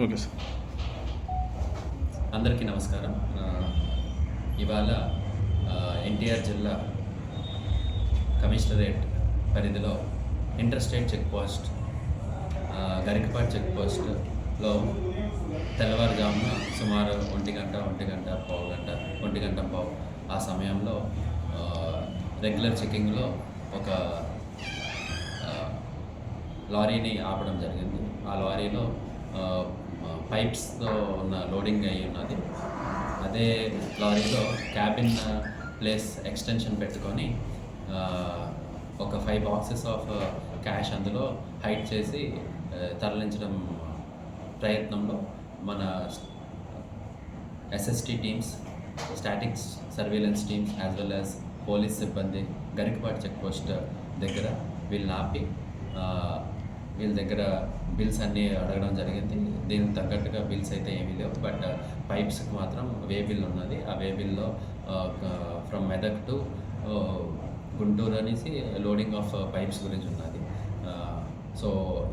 Okay sir. అందరికీ నమస్కారం. ఇవాళ ఎన్టీఆర్ జిల్లా కమిషనరేట్ పరిధిలో ఇంటర్స్టేట్ చెక్ పోస్ట్ ఆ, గరికపాటి చెక్ పోస్ట్లో తెల్లవారుజామున సుమారు ఒంటి గంట ఒంటి గంట పావు గంట ఒంటి గంట పావు ఆ సమయంలో రెగ్యులర్ చెకింగ్లో ఒక లారీని ఆపడం జరిగింది. ఆ లారీలో పైప్స్తో ఉన్న లోడింగ్ అయి ఉన్నది. అదే లారీలో క్యాబిన్ ప్లేస్ ఎక్స్టెన్షన్ పెట్టుకొని ఒక ఫైవ్ బాక్సెస్ ఆఫ్ క్యాష్ అందులో హైడ్ చేసి తరలించడం ప్రయత్నంలో మన SST teams statics surveillance teams as well as police సిబ్బంది గరికపాటి చెక్ పోస్ట్ దగ్గర వీళ్ళని ఆపి వీళ్ళ దగ్గర బిల్స్ అన్నీ అడగడం జరిగింది. దీనికి తగ్గట్టుగా బిల్స్ అయితే ఏమీ లేవు. బట్ పైప్స్కి uh, మాత్రం వే బిల్ ఉన్నది. ఆ వే బిల్లో uh, from Medak to uh, Guntur అనేసి లోడింగ్ ఆఫ్ పైప్స్ గురించి ఉన్నది. సో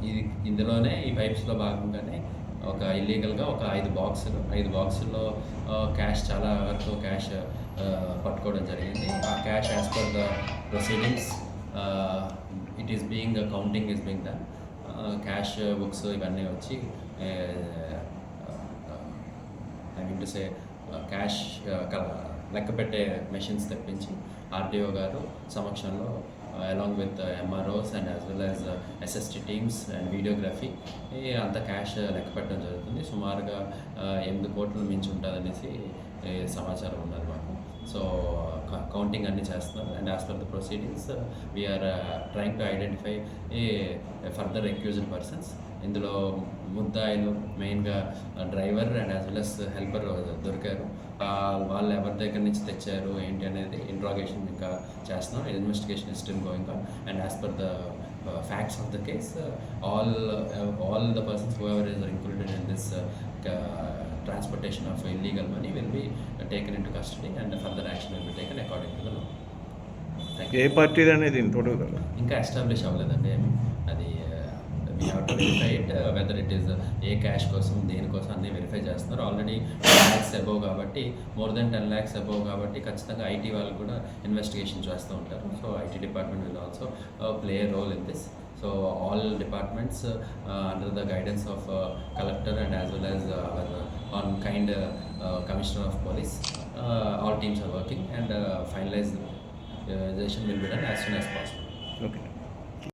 ఇది ఇందులోనే ఈ పైప్స్లో భాగంగానే ఒక ఇల్లీగల్గా ఒక ఐదు బాక్సులు ఐదు బాక్సుల్లో క్యాష్ చాలా వరకు క్యాష్ పట్టుకోవడం జరిగింది. ఆ cash as per the proceedings it is being counting is being done cash books uh, uh, ఇవన్నీ వచ్చి I mean to say cash లెక్క పెట్టే మెషిన్స్ తెప్పించి ఆర్డీఓ గారు సమక్షంలో along with MROs and as well as SST teams and videography అంత cash లెక్క పెట్టడం జరుగుతుంది. సుమారుగా ఎనిమిది కోట్లు మించి ఉంటుందనేసి సమాచారం ఉన్నది మాకు. సో కౌంటింగ్ అన్ని చేస్తున్నారు and as per the proceedings we're trying to identify a further accused persons ఇందులో ముద్దాయిలు మెయిన్గా driver and as well as helper దొరికారు. వాళ్ళు ఎవరి దగ్గర నుంచి తెచ్చారు ఏంటి అనేది ఇంట్రాగేషన్ ఇంకా చేస్తున్నాం. Investigation is still going on and as per the facts of the case all all the persons whoever is included in this transportation of illegal money will be taken into custody and further action will be taken according to the law ఏ పార్టీది అనేది ఇంకా establish అవ్వలేదండి. We have to verify it whether it is A cash కోసం దేనికోసం అన్నీ verify చేస్తున్నారు. Already ten lakhs above కాబట్టి more than ten lakhs above కాబట్టి ఖచ్చితంగా ఐటీ వాళ్ళు కూడా ఇన్వెస్టిగేషన్ చేస్తూ ఉంటారు. So IT department will also play role in this so all departments under the guidance of collector and as well as our on kind commissioner of police all teams are working and finalize will be done as soon as possible. Okay